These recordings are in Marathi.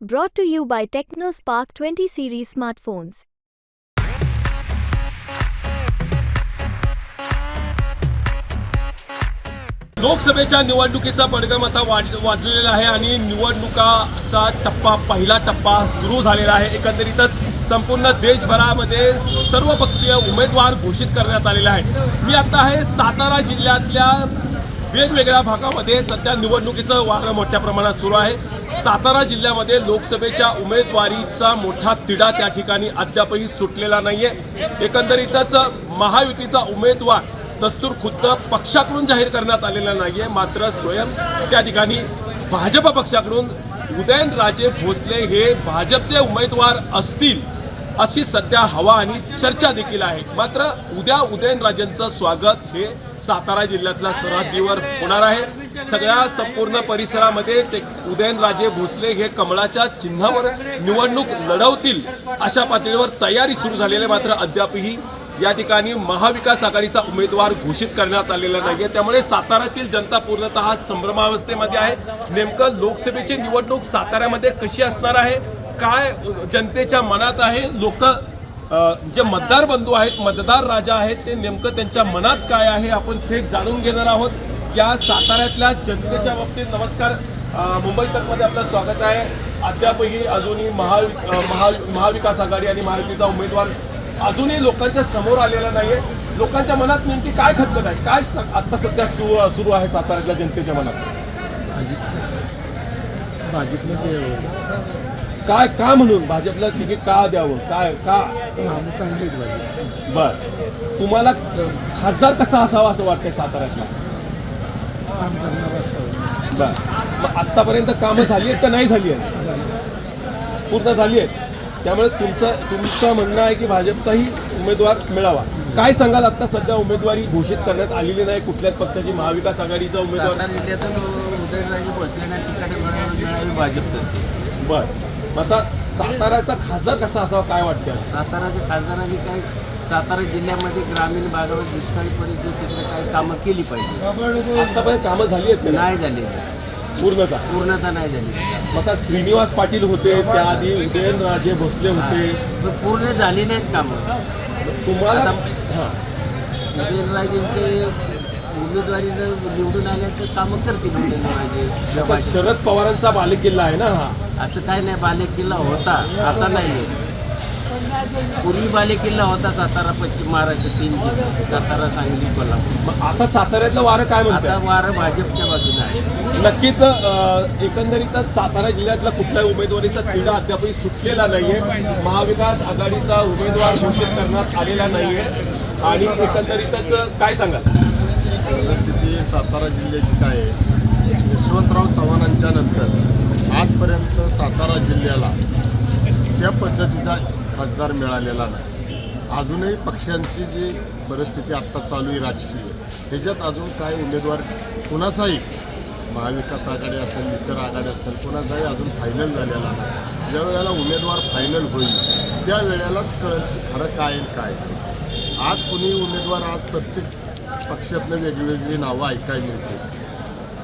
Brought to you by TechnoSpark 20 series smartphones. लोकसभेच्या निवडणुकीचा पडगम आता वाज वाजलेला आहे आणि निवडणुकाचा टप्पा पहिला टप्पा सुरू झालेला आहे एकंदरीतच संपूर्ण देशभरामध्ये सर्वपक्षीय उमेदवार घोषित करण्यात आलेले आहे मी आता आहे सातारा जिल्ह्यातल्या वेगवेगळ्या भागामध्ये सध्या निवडणुकीचं वारं मोठ्या प्रमाणात सुरू आहे. सातारा जिल्ह्यामध्ये लोकसभेच्या उमेदवारीचा मोठा तिढा त्या ठिकाणी अद्यापही सुटलेला नाहीये. एकंदरीतच महायुतीचा उमेदवार दस्तूर खुद्द पक्षाकडून जाहीर करण्यात आलेला नाहीये. मात्र स्वयं त्या ठिकाणी भाजप पक्षाकडून उदयनराजे भोसले हे भाजपचे उमेदवार असतील अशी सध्या हवा आणि चर्चा देखील आहे. मात्र उद्या उदयनराजेंचं स्वागत हे सातारा जिल्ह्यातल्या सरहद्दीवर होणार आहे. सगळ्या संपूर्ण परिसरामध्ये ते उदयनराजे भोसले हे कमळाच्या चिन्हावर निवडणूक लढवतील अशा पातळीवर तयारी सुरू झालेली आहे. मात्र अद्यापही या ठिकाणी महाविकास आघाडीचा उमेदवार घोषित करण्यात आलेला नाहीये. त्यामुळे साताऱ्यातील जनता पूर्णतः संभ्रमावस्थेमध्ये आहे. नेमकं लोकसभेची निवडणूक साताऱ्यामध्ये कशी असणार आहे? काय जनतेच्या मनात आहे? लोक जे मतदार बंधू आहेत मतदार राजा आहेत ते नेमकं त्यांच्या मनात काय आहे आपण थेट जाणून घेणार आहोत. या साताऱ्यातल्या जनतेच्या बाबतीत नमस्कार. मुंबई तकमध्ये आपलं स्वागत आहे. अद्यापही अजूनही महा महा महाविकास आघाडी आणि महायुतीचा उमेदवार अजूनही लोकांच्या समोर आलेला नाही आहे लोकांच्या मनात नेमकी काय खतखत आहे काय स- सध्या सुरू सुरू आहे साताऱ्यातल्या जनतेच्या मनात? भाजपनं काय का म्हणून भाजपला तिकीट का द्यावं? काय का? कामं चांगली आहेत भाजपची. बर. तुम्हाला खासदार कसा असावा असं वाटतंय साताऱ्यातला? काम करणार असावं बर. मग आतापर्यंत कामं झाली आहेत का नाही झाली आहेत? पूर्ण झाली आहेत. त्यामुळे तुमचं तुमचं म्हणणं आहे की भाजपचाही उमेदवार मिळावा. काय सांगाल आता सध्या उमेदवारी घोषित करण्यात आलेली नाही? कुठल्याच पक्षाची महाविकास आघाडीचा उमेदवार? सातारा जिल्ह्यातून उदयनराजे भोसलेंना तिकीट मिळावी मिळावी भाजपतर्फे. बर. आता साताऱ्याचा खासदार कसा असावा काय वाटतं? साताराच्या खासदारांनी काय सातारा जिल्ह्यामध्ये ग्रामीण भागामध्ये दुष्काळी परिस्थितीकडे काही कामं केली पाहिजे. आतापर्यंत कामं झाली आहेत का नाही? झाली. पूर्णतः? पूर्णता नाही झाली. मग आता श्रीनिवास पाटील होते त्याआधी उदयनराजे भोसले होते. पण पूर्ण झाली नाहीत कामं. तुम्हाला हां. उदयनराजेंचे उमेदवारीनं निवडून आल्या तर कामं करतील आता भाजप. शरद पवारांचा बालेकिल्ला आहे ना हा? असं काय नाही बालेकिल्ला होता आता नाही पूर्वी बालेकिल्ला होता सातारा पश्चिम महाराष्ट्र तीन जिल्हे सातारा सांगली कोल्हापूर. आता साताऱ्यातलं वारं काय आता म्हणतात वारं भाजपच्या बाजूने आहे. नक्कीच एकंदरीतच सातारा जिल्ह्यातला कुठल्याही उमेदवारीचा तिढा अद्यापही सुटलेला नाहीये. महाविकास आघाडीचा उमेदवार घोषित करण्यात आलेला नाहीये. आणि एकंदरीतच काय सांगाल? परिस्थिती सातारा जिल्ह्याची काय आहे? यशवंतराव चव्हाणांच्या नंतर आजपर्यंत सातारा जिल्ह्याला त्या पद्धतीचा खासदार मिळालेला नाही. अजूनही पक्षांची जी परिस्थिती आत्ता चालू आहे राजकीय ह्याच्यात अजून काय उमेदवार कुणाचाही महाविकास आघाडी असेल इतर आघाडी असतील कुणाचाही अजून फायनल झालेला नाही. ज्या वेळेला उमेदवार फायनल होईल त्या वेळेलाच कळेल की खरं काय आहे काय आज कुणी उमेदवार आज प्रत्येक पक्षातनं वेगवेगळी नावं ऐकायला मिळते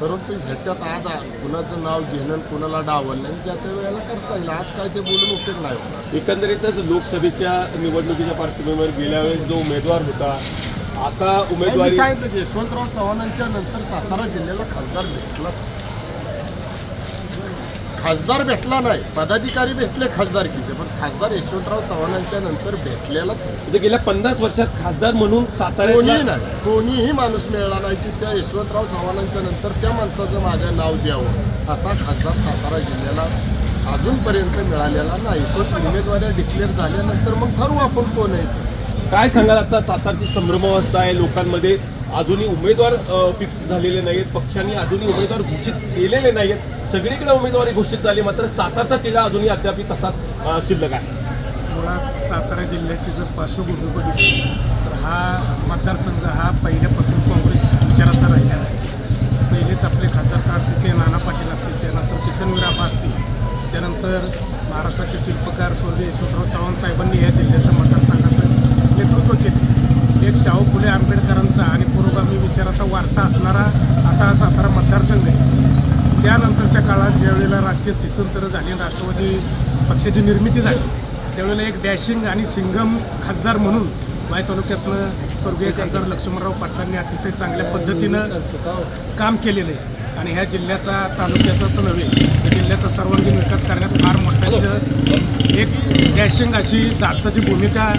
परंतु ह्याच्यात आज कुणाचं नाव घेणं कुणाला डावलणं हे ज्या त्या वेळेला करता येईल. आज काय ते बोलून उपयोग नाही होणार. एकंदरीतच लोकसभेच्या निवडणुकीच्या पार्श्वभूमीवर गेल्या वेळेस जो उमेदवार होता आता नाही, उमेदवारी सांगितलं यशवंतराव चव्हाणांच्या नंतर सातारा जिल्ह्याला खासदार भेटलाच खासदार भेटला नाही पदाधिकारी भेटले खासदारकीचे पण खासदार यशवंतराव चव्हाणांच्या नंतर भेटलेलाच. म्हणजे गेल्या पन्नास वर्षात खासदार म्हणून कोणीही साताऱ्यात नाही कोणीही माणूस मिळाला नाही की त्या यशवंतराव चव्हाणांच्या नंतर त्या माणसाचं माझं नाव द्यावं असा खासदार सातारा जिल्ह्याला अजूनपर्यंत मिळालेला नाही पण उमेदवाऱ्या डिक्लेअर झाल्यानंतर मग ठरवू आपण कोण आहे ते. काय सांगाल आता सातारची संभ्रमावस्था आहे लोकांमध्ये अजूनही उमेदवार फिक्स झालेले नाहीत पक्षांनी अजूनही उमेदवार घोषित केलेले नाहीत सगळीकडे उमेदवारी घोषित झाली मात्र सातारचा तिढा अजूनही अद्याप तसाच शिल्लक आहे. मुळात सातारा जिल्ह्याची जर पार्श्वभूमी बघितली तर हा मतदारसंघ हा पहिल्यापासून काँग्रेस विचाराचा राहिलेला आहे. पहिलेच आपले खासदार क्रांतिसिंह नाना पाटील असतील त्यानंतर किसन विराबा असतील त्यानंतर महाराष्ट्राचे शिल्पकार स्वर्गीय यशवंतराव चव्हाण साहेबांनी या जिल्ह्याचं मतदारसंघाचं नेतृत्व केले एक शाहू फुले आंबेडकरांचा आणि पुरोगामी विचाराचा वारसा असणारा असा हा सातारा मतदारसंघ आहे. त्यानंतरच्या काळात ज्यावेळेला राजकीय स्थित्यंतर झाली राष्ट्रवादी पक्षाची निर्मिती झाली त्यावेळेला एक डॅशिंग आणि सिंगम खासदार म्हणून वाय तालुक्यातनं स्वर्गीय खासदार लक्ष्मणराव पाटलांनी अतिशय चांगल्या पद्धतीनं काम केलेलं आहे. आणि ह्या जिल्ह्याचा तालुक्याचाच नव्हे जिल्ह्याचा सर्वांगीण विकास करण्यात फार मोठ्याचं एक डॅशिंग अशी धाडसाची भूमिका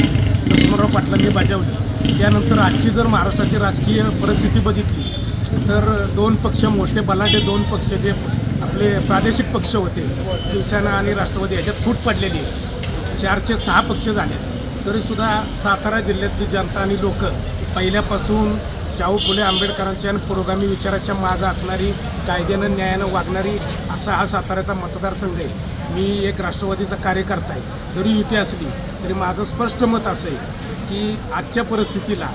लक्ष्मणराव पाटलांनी बजावली. त्यानंतर आजची जर महाराष्ट्राची राजकीय परिस्थिती बघितली तर दोन पक्ष मोठे बलाढ्य दोन पक्ष जे आपले प्रादेशिक पक्ष होते शिवसेना आणि राष्ट्रवादी याच्यात फूट पडलेली आहे. चारचे सहा पक्ष झाले. तरीसुद्धा सातारा जिल्ह्यातली जनता आणि लोक पहिल्यापासून शाहू फुले आंबेडकरांच्या आणि पुरोगामी विचाराच्या मागं असणारी कायद्यानं न्यायानं वागणारी असा हा साताऱ्याचा मतदारसंघ आहे. मी एक राष्ट्रवादीचा कार्यकर्ता आहे. जरी युती असली तरी माझं स्पष्ट मत असं आहे की आजच्या परिस्थितीला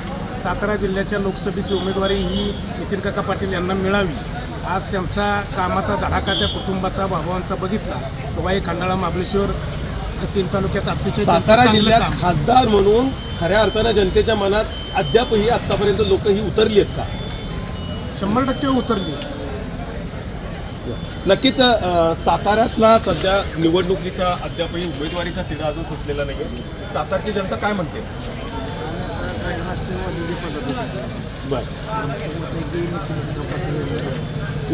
सातारा जिल्ह्याच्या लोकसभेची उमेदवारी ही नितीन काका पाटील यांना मिळावी आज त्यांचा कामाचा धडाका त्या कुटुंबाचा भावांचा बघितला वाई खंडाळा महाबळेश्वर तीन तालुक्यात अतिशय सातारा जिल्ह्यात. खासदार म्हणून खऱ्या अर्थानं जनतेच्या मनात अद्यापही आतापर्यंत लोक ही उतरली आहेत का? शंभर टक्के उतरली. नक्कीच साताऱ्यातला सध्या निवडणुकीचा अद्यापही उमेदवारीचा तिढा अजून सुटलेला नाही सातारची जनता काय म्हणते?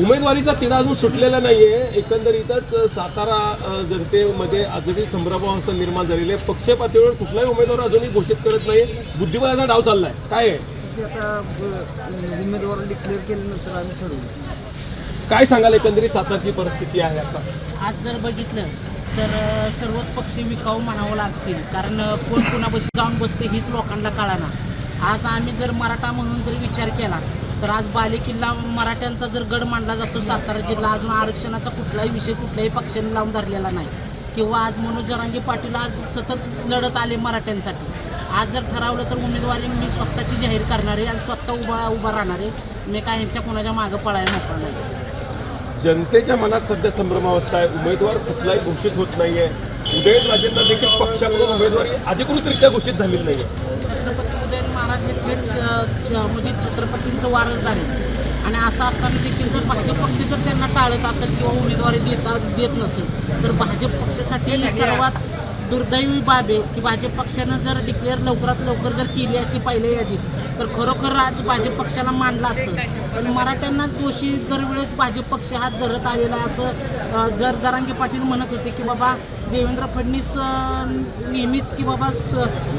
उमेदवारीचा तिढा अजून सुटलेला नाहीये. एकंदरीतच सातारा जनतेमध्ये अजूनही संभ्रमावस्था निर्माण झालेली आहे. पक्ष पातळीवर कुठलाही उमेदवार अजूनही घोषित करत नाही. बुद्धिबळाचा डाव चाललाय. काय आहे? आता उमेदवार डिक्लेअर केल्यानंतर आम्ही ठरवू. काय सांगाल एकंदरीत सातारची परिस्थिती आहे आता? आज जर बघितलं तर सर्वच पक्ष विकाऊ म्हणावं लागतील. कारण कोण कोणापाशी जाऊन बसते हीच लोकांना कळाना. आज आम्ही जर मराठा म्हणून जर विचार केला तर आज बालेकिल्ला मराठ्यांचा जर गड मांडला जातो सातारा जिल्हा अजून आरक्षणाचा कुठलाही विषय कुठल्याही पक्षाने लावून धरलेला नाही. किंवा आज मनोज जरांगे पाटील आज सतत लढत आले मराठ्यांसाठी. आज जर ठरवलं तर उमेदवारी मी स्वतःची जाहीर करणार आहे आणि स्वतः उभा उभा राहणार आहे. मी काय ह्यांच्या कोणाच्या मागं पळायला मोकळा नाही. जनतेच्या मनात सध्या संभ्रमावस्था आहे. उमेदवार कुठलाही घोषित होत नाहीये. उदयनराजेंना देखील पक्षाकडून उमेदवारी अधिकृतरित्या घोषित झालेली नाही आहे महाराज हे थेट छ- छ- म्हणजे छत्रपतींचं वारसदार आहे आणि असं असताना देखील जर भाजप पक्ष जर त्यांना टाळत असेल किंवा उमेदवारी देता देत नसेल तर भाजप पक्षासाठी ही सर्वात दुर्दैवी बाब आहे की भाजप पक्षानं जर डिक्लेअर लवकरात लवकर जर केली असती पहिल्या यादीत तर खरोखर आज भाजप पक्षाला मांडलं असतं. पण मराठ्यांनाच दोषी दरवेळेस भाजप पक्ष हा धरत आलेला असं जर जरांगे पाटील म्हणत होते की बाबा देवेंद्र फडणवीस नेहमीच की बाबा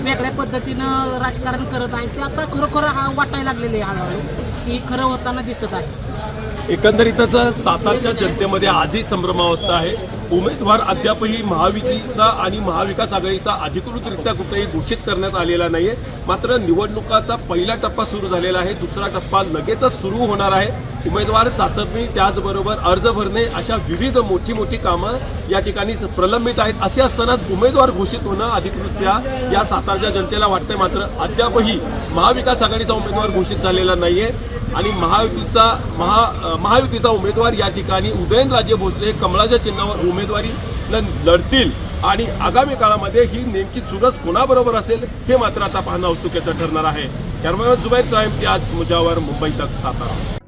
वेगळ्या पद्धतीनं राजकारण करत आहे ते आता खरोखर हा वाटायला लागलेले आहे हळूहळू. की खरं होताना दिसत आहे. एकंदरीतच सातारच्या जनतेमध्ये आजही संभ्रमावस्था आहे. उमेदवार अद्यापही महाविकीचा आणि महाविकास आघाडीचा अधिकृतरित्या कुठेही घोषित करण्यात आलेला नाहीये. मात्र निवडणुकाचा पहिला टप्पा सुरू झालेला आहे. दुसरा टप्पा लगेचच सुरू होणार आहे. उमेदवार चाचपणी त्याचबरोबर अर्ज भरणे अशा विविध मोठी मोठी कामं या ठिकाणी प्रलंबित आहेत. असे असताना उमेदवार घोषित होणं अधिकृतरित्या या सातारच्या जनतेला वाटतंय. मात्र अद्यापही महाविकास आघाडीचा उमेदवार घोषित झालेला नाहीये आणि महायुतीचा महा महायुतीचा उमेदवार या ठिकाणी उदयनराजे भोसले हे कमळाच्या चिन्हावर उमेदवारी लढतील. आणि आगामी काळामध्ये ही नेमकी चुरस कोणाबरोबर असेल हे मात्र आता पाहणं औत्सुक्याचं ठरणार आहे. त्यामुळे जुबैर साहेब ते आज मुजावर मुंबई तक सातारा.